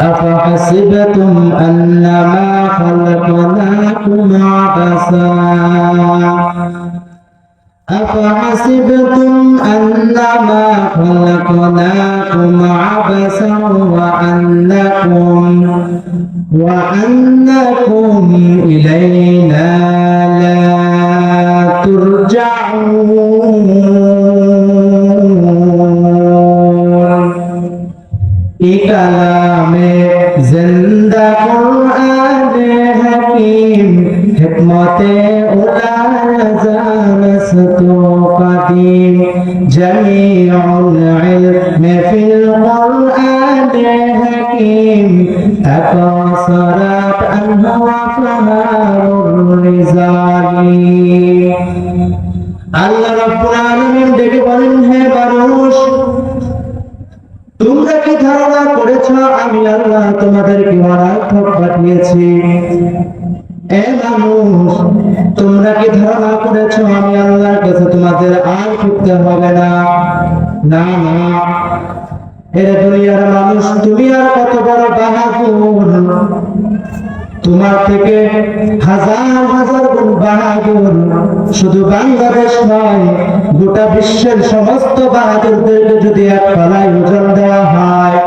أفحسبتم أنما خلقناكم عبثا؟ أفحسبتم أنما خلقناكم عبثا وأنكم وأنكم إلينا لا ترجعون. এই বলেন, হে মানুষ তোমরা কি ধারণা করেছ আমি আল্লাহ তোমাদেরকে অনার্থক পাঠিয়েছি? তোমরা কি ধারণা করেছ আমি আল্লাহর কাছে তোমাদের আর ফিরতে হবে না? না না। এর দুনিয়ার মানুষ, তুমি আর কত বড় বাহাদুর। তোমার থেকে হাজার হাজার গুণ বাহাদুর। শুধু বাংলাদেশ নয় গোটা বিশ্বের সমস্ত বাহাদুরদেরকে যদি এক পালায় ওজন দেওয়া হয়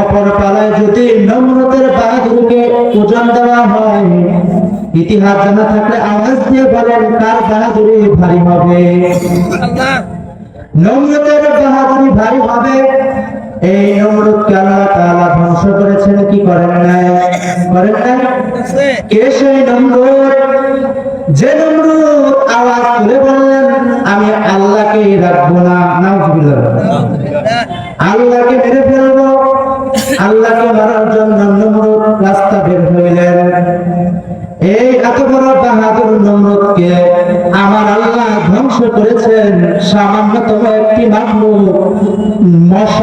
অপর পালায় যদি নম্রতের বাহাদুরকে ওজন দেওয়া হয় ইতিহাস জানা থাকলে আওয়াজ দিয়ে বলেন কার বাহাদুরি ভারী হবে। নম্রতের বাহাদুরি ভারী হবে। এই নমরুদকে আল্লাহ তাআলা ধ্বংস করেছেন, কি করেন নাই? করেন নাই? কে সেই নমরুদ যে নমরুদ আওয়াজ তুলে বললেন, আমি আল্লাহকে রাখব না। নাউজুবিল্লাহ। আল্লাহকে মেরে ফেলব। আল্লাহকে মারার জন্য নমরুদ রাস্তা বের হইলেন। এই এত বড় বাহাদুর নমরুদকে আমার আল্লাহ ধ্বংস করেছেন। সামান্যতম একটি মাখলুক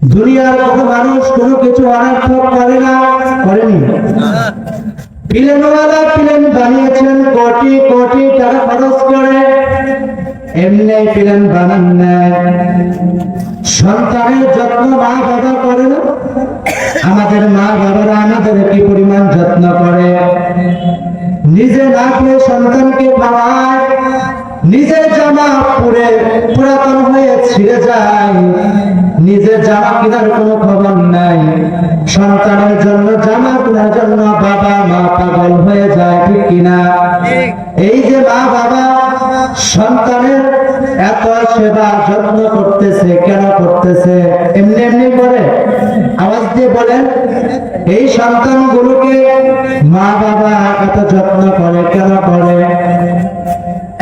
দুনিয়ার মানুষ কোনো কিছু করে না, করেনি। প্লেনওয়ালা প্লেন বানিয়েছেন, কোটি কোটি টাকা খরচ করে। এমনি প্লেন বানান নেয় সন্তানের যত্ন মা বাবা করে না? আমাদের মা বাবারা আমাদের কি পরিমাণ যত্ন করে? নিজে না খেয়ে সন্তানকে খাওয়ায় নিজের জামা পুরে পুরাতন হয়ে ছিঁড়ে যায়। নিজের জামা কেনার কোনো খবর নাই। সন্তানের জন্য জামা কেনার জন্য বাবা মা পাগল হয়ে যায়, ঠিক কিনা? এই যে মা বাবা সন্তানের এত সেবা যত্ন করতেছে, কেন করতেছে? এমনি এমনি করে আওয়াজ দিয়ে বলেন, এই সন্তানগুলোকে মা বাবা এত যত্ন করে, কেন করে?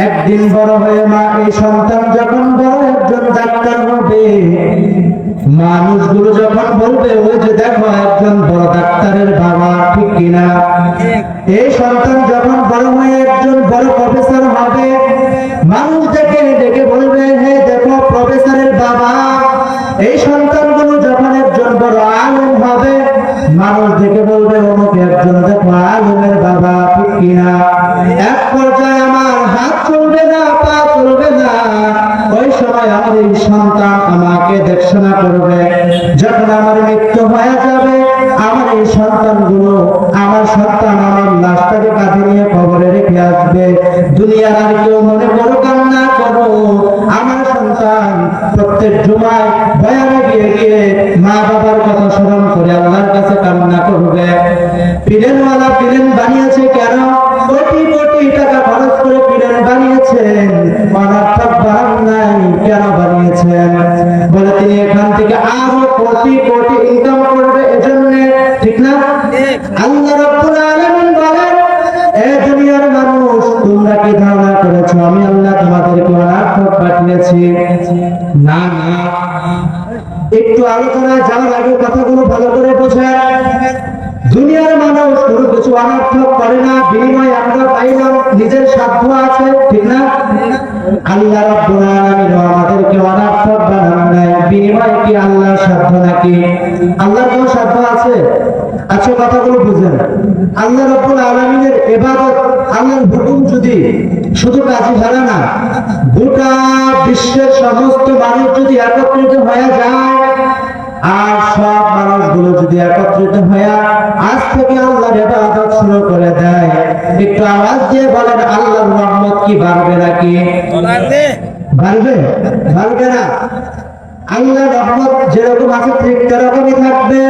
একদিন বড় হয়ে মা, এই সন্তান যখন বড়, একজন ডাক্তার হবে মানুষগুলো যখন বলবে, ওই যে দেখো, একজন বড় ডাক্তারের বাবা, ঠিক কিনা? এই সন্তান যখন বড় হয়ে একজন বড় প্রফেসর হবে, মানুষ ডেকে ডেকে বলবে, হে, দেখো প্রফেসরের বাবা, এই সন্তানগুলো যখন একজন বড় আলম হবে, মানুষ ডেকে বলবে অমুক একজন দেখো, আলমের বাবা, ঠিক কিনা? এক পর্যায়ে হাত চলবে না, পা চলবে না। ওই সময় আমার এই সন্তান আমাকে দেখশনা করবে। যখন আমার মৃত্যু হয়ে যাবে, আমার এই সন্তানগুলো, আমার সন্তান আমার লাশটাকে কাঁধে নিয়ে কবরে রেখে আসবে। দুনিয়ার আর কেউ মনে করো কান্না করো আমার সন্তান প্রত্যেক জুমায় বয়ানে গিয়ে গিয়ে মা বাবার কথা স্মরণ করে আল্লাহর কাছে কান্না করবে। পিলেনওয়ালা পিলেন বানিয়েছে কেন? কোটি কোটি ইনকাম করবে এজন্য, ঠিক না? আল্লাহ রাব্বুল আলামিন বলেন, এ দুনিয়ার মানুষ, তোমরা কি ধারণা করেছ? আমি আল্লাহ তোমাদেরকে পাঠিয়েছি। না না। একটু আলোচনায় যাওয়ার আগে কথাগুলো ভালো করে বোঝেন কিছু অনর্থক করে না বিনিময় আমরা পাইলাম, নিজের সাধ্য আছে, ঠিক না? আল্লাহ রাব্বুল আলামিন আমাদেরকে অনর্থক বানান নাই বিনিময় কি আল্লাহর সাধ্য নাকি? আল্লাহর কোনো সাধ্য আছে? আচ্ছা কথাগুলো বুঝেন। আল্লাহ রাব্বুল আলামিনের ইবাদত, আল্লাহর হুকুম যদি শুধু কাজী হারা না, গোটা বিশ্বের সমস্ত মানুষ যদি একত্রিত হয়ে যায় আর সব মানুষগুলো যদি একত্রিত হয়ে আজ থেকে আল্লাহর ইবাদত শুরু করে দেয় একটু আওয়াজ দিয়ে বলেন আল্লাহর রহমত কি বাড়বে নাকি? বাড়বে। বাড়বে? না। আল্লাহর রহমত যেরকম আছে ঠিক তেরকমই থাকবে।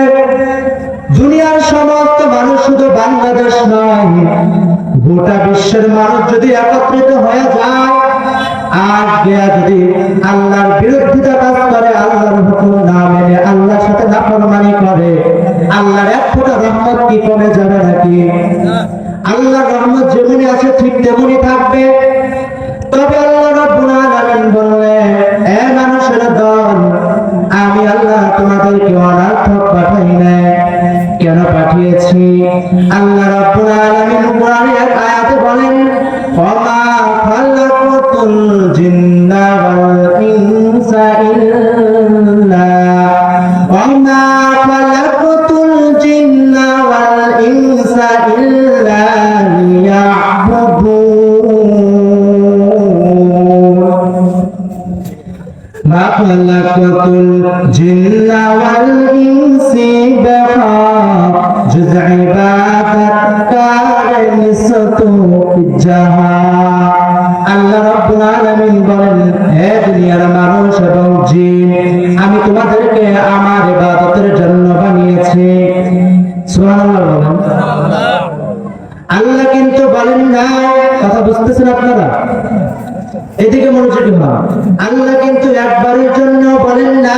দুনিয়ার সমস্ত মানুষ শুধু বাংলাদেশ নয় গোটা বিশ্বের মানুষ যদি একত্রিত হয়ে যায় আর দেয়া যদি আল্লাহর বিরোধিতা কাজ করে ফোঁটা রহমত কি কমে যাবে নাকি? আল্লাহ রহমত যেমনি আছে, ঠিক তেমনি থাকবে। তবে আল্লাহ রব্বুল আলামিন এ মানুষের দল আমি আল্লাহ তোমাদেরকে পাঠাই নাই। কেন পাঠিয়েছি? আল্লাহ রাব্বুল ইজ্জতু জাহা আল্লাহ রাব্বুল আলামিন বলেন, হে দুনিয়ার মানুষ এবং জিন, আমি তোমাদেরকে আমার ইবাদতের জন্য বানিয়েছি। সুবহানাল্লাহ আল্লাহ কিন্তু বলেন না কথা বুঝতেছেন আপনারা? এদিকে মনোযোগী হন। আল্লাহ কিন্তু একবারের জন্য বলেন না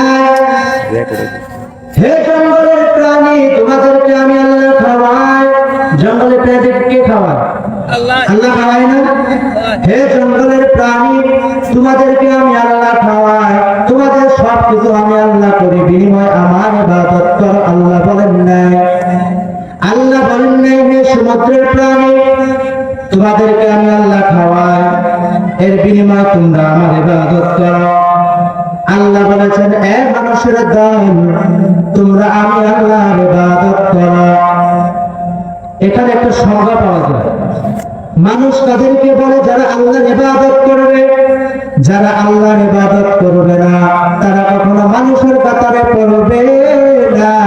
হে জঙ্গলের প্রাণী, তোমাদেরকে আমি আল্লাহ খাওয়াই জঙ্গলের প্রাণী আল্লাহ। আল্লাহ। না? হে জঙ্গলের প্রাণী তোমাদেরকে আমি আল্লাহ খাওয়াই। তোমাদের সব আমি আল্লাহ করি। বিনিময় আমার ইবাদত কর আল্লাহ বলেন নাই। আল্লাহ বলেন নাই হে সমুদ্রের প্রাণী তোমাদেরকে আমি আল্লাহ খাওয়াই। এর বিনিময় তোমরা আমার ইবাদত করো। আল্লাহ বলেছেন এ মানুষের দল তোমরা আমি আল্লাহর ইবাদত করো। এখানে একটা সংজ্ঞা পাওয়া যায়। মানুষ তাদেরকে বলে, যারা আল্লাহর ইবাদত করবে, যারা আল্লাহর ইবাদত করবে না, তারা কখনো মানুষের কাতারে পড়বে না।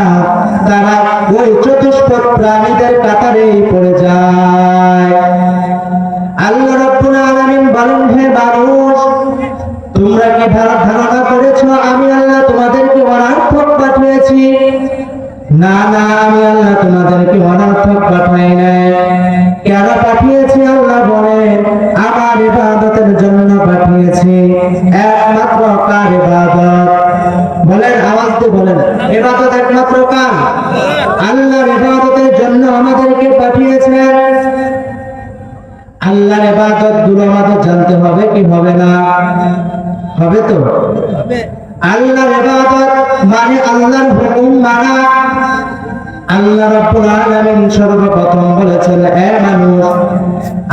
তারা ওই চতুষ্পদ প্রাণীদের কাতারেই পড়ে যায়। আল্লাহ রাব্বুল আলামিন বলেন, হে মানুষ, তোমরা কি ধার- ধারণা করেছ? আমি আল্লাহ তোমাদেরকে অনার্থক পাঠিয়েছি। না না, আমি আল্লাহ তোমাদেরকে অনার্থক পাঠাই নাই। কেন পাঠিয়েছি আল্লাহ বলেন, আমার ইবাদতের জন্য পাঠিয়েছি। একমাত্র কার ইবাদত? বলেন, আওয়াজ দিয়ে বলেন, ইবাদত একমাত্র কার? আল্লাহর ইবাদতের জন্য আমাদেরকে পাঠিয়েছেন। আল্লাহর ইবাদতগুলো আমাদের জানতে হবে কি হবে না? হবে তো? আল্লাহর ইবাদত মানে আল্লাহর হুকুম মানা। আল্লাহ রাব্বুল আলামিন সর্বপ্রথম বলেছেন মানুষ,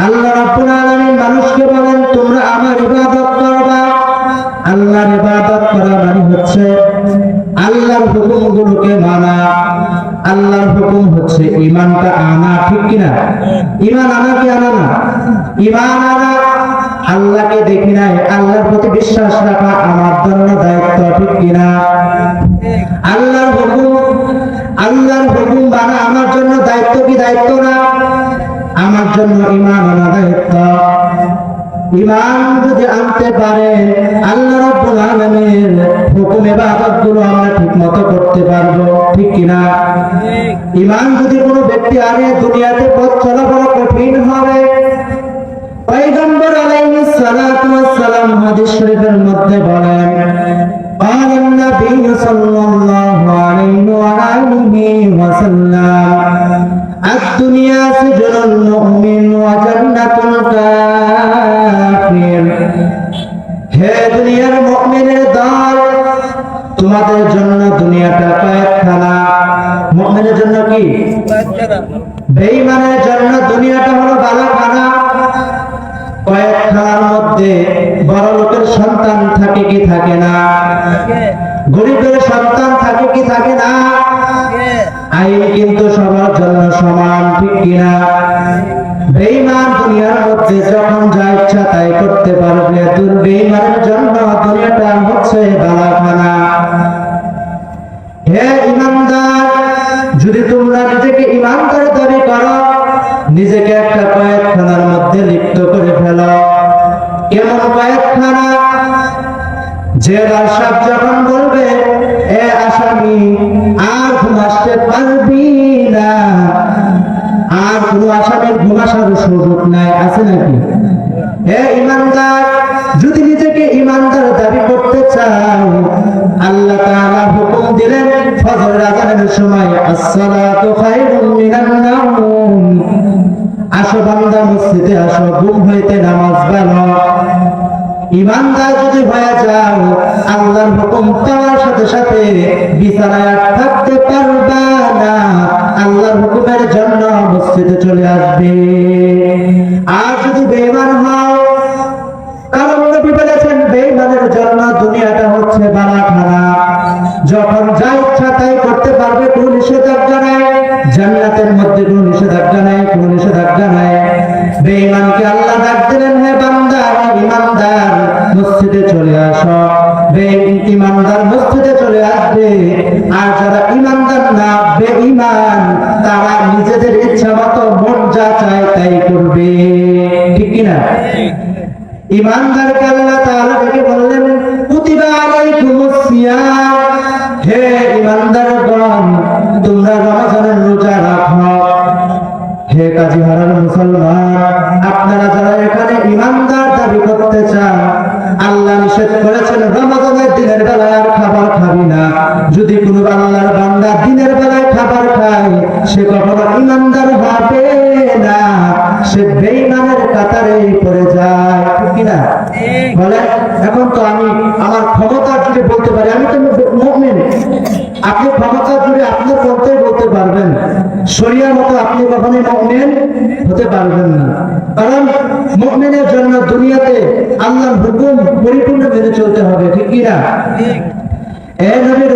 আল্লাহ রাব্বুল আলামিন মানুষকে বলেন, তোমরা আমার ইবাদত করবা। আল্লাহর ইবাদত করা মানে হচ্ছে আল্লাহর হুকুমগুলোকে মানা। আল্লাহর হুকুম হচ্ছে ঈমানটা আনা, ঠিক কিনা? ইমান আনা কি আনা না? ঈমান আনা দায়িত্ব কি দায়িত্ব না আমার জন্য ইমান আনা দায়িত্ব ইমান যদি আনতে পারে আল্লাহ রাব্বুল আলামিনের হুকুম ইবাদত গুলো আমরা ঠিকমতো করতে পারবো ঠিক কিনা ইমান যদি কোনো ব্যক্তি আনে দুনিয়াতে পথ চলা বড় কঠিন হবে পয়গম্বর আলাইহিস সালাতু ওয়াস সালাম হাদিস শরীফের মধ্যে বলেন قال النبي صلى الله عليه وآله وسلم الدنيا سجن المؤمن وجنة الكافر হে দুনিয়ার মুমিনের দল তোমাদের জন্য দুনিয়াটা কয়েকখানা মুমিনের জন্য কি বেঈমানের জন্য দুনিয়াটা হলো বালাখানা কয়েকখানার মধ্যে বড় লোকের সন্তান থাকে কি থাকে না গরিবের সন্তান থাকে কি থাকে না আইন কিন্তু সবার জন্য সমান, ঠিক কিনা? বেঈমান দুনিয়ার মধ্যে যখন যা ইচ্ছা তাই করতে পারবে। দুর বেঈমানের জন্য দুনিয়াটা হচ্ছে বালাখানা। হে ইমানদার, যদি তোমরা নিজেকে ইমানদার দাবি করো, নিজেকে একটা কয়েকখানার মধ্যে লিপ্ত করে ফেলো। কেমন কয়েকখানা? জেলার সাহেব যখন বলবে আসামি, আর আসতে পারবি না। আর সুযোগ নাই, আছে নাকি? হে ইমানদার, যদি নিজেকে ইমানদার দাবি করতে চাও, আল্লাহ তাআলা হুকুম দিলেন সময়, আসসালাতু খায়রুম মিনান নাওম। আসো বান্দা, মসজিদে আসো, ঘুম হইতে নামাজ ভালো ইমানদার যদি হয়ে যাও, আল্লাহর হুকুম পাওয়ার সাথে সাথে বিছানায় থাকতে পারবা না। আল্লাহর হুকুমের জন্য মসজিদে চলে আসবে। আর যদি বেমান হও ইমানদার মসজিদে চলে আসবে। আর যারা ইমানদার না, বেঈমান, তারা নিজেদের ইচ্ছা মতো মন যা চায় তাই করবে। ঠিক কিনা? ইমানদারকে আল্লাহ তাআলা ডেকে বললেন কুতিবা আলাইকুমুস সিয়াম। হে ইমানদারগণ তোমরা রমজানের রোজা রাখো। হে কাজী হারার মুসলমান, আপনারা আল্লাহর বান্দা দিনের বেলায় খাবার খায়, সে কখনো ইমানদার হবে না, সে বেঈমানের কাতারে পড়ে যায় কিনা? বলে, এখন তো আমি আমার ক্ষমতা জুড়ে বলতে পারি, আমি তো মুমিন। আপনি ক্ষমতা জুড়ে আপনার পথেই বলতে পারবেন। শরিয়ার মতো আপনি কখনোই মুমিন হতে পারবেন না। কারণ মুমিনের জন্য দুনিয়াতে আল্লাহর হুকুম পরিপূর্ণ মেনে চলতে হবে, ঠিক কিনা? এ নবীর উম্মতের দল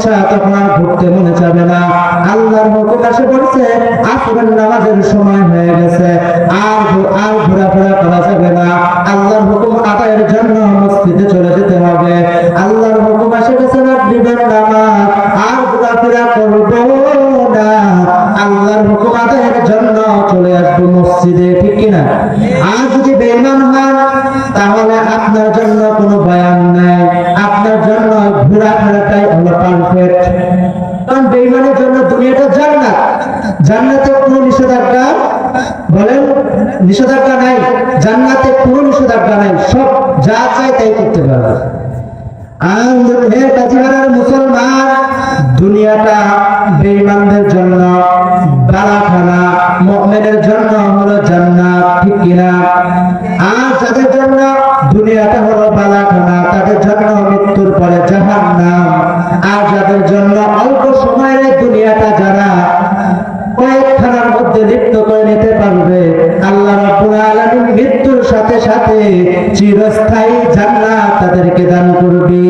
ইচ্ছা তখন আর নামাজের সময় হয়ে গেছে। আর আর ঘোরাফেরা করা যাবে না। আল্লাহর হুকুম আদায়ের জন্য মসজিদে চলে যেতে হবে। আল্লাহর হুকুম এসে গেছে মাগরিবের নামাজ আর ঘোরাফেরা করব না। আল্লাহর হুকুম আদায়ের জন্য চলে আসব মসজিদে, ঠিক কিনা? আর যদি বেঈমান হন, তাহলে আপনার জন্য জান্নাতে কোনো নিষেধাজ্ঞা বলেন, নিষেধাজ্ঞা নাই, জান্নাতে কোনো নিষেধাজ্ঞা নাই, সব যা চায় তাই করতে পারবে। মৃত্যুর পরে জাহান্নাম। আর যাদের জন্য অল্প সময়ের দুনিয়াটা যারা কয়েকখানার মধ্যে লিপ্ত করে নিতে পারবে। আল্লাহ রাব্বুল আলামিন মৃত্যুর সাথে সাথে চিরস্থায়ী জান্নাত তাদেরকে দান করবে।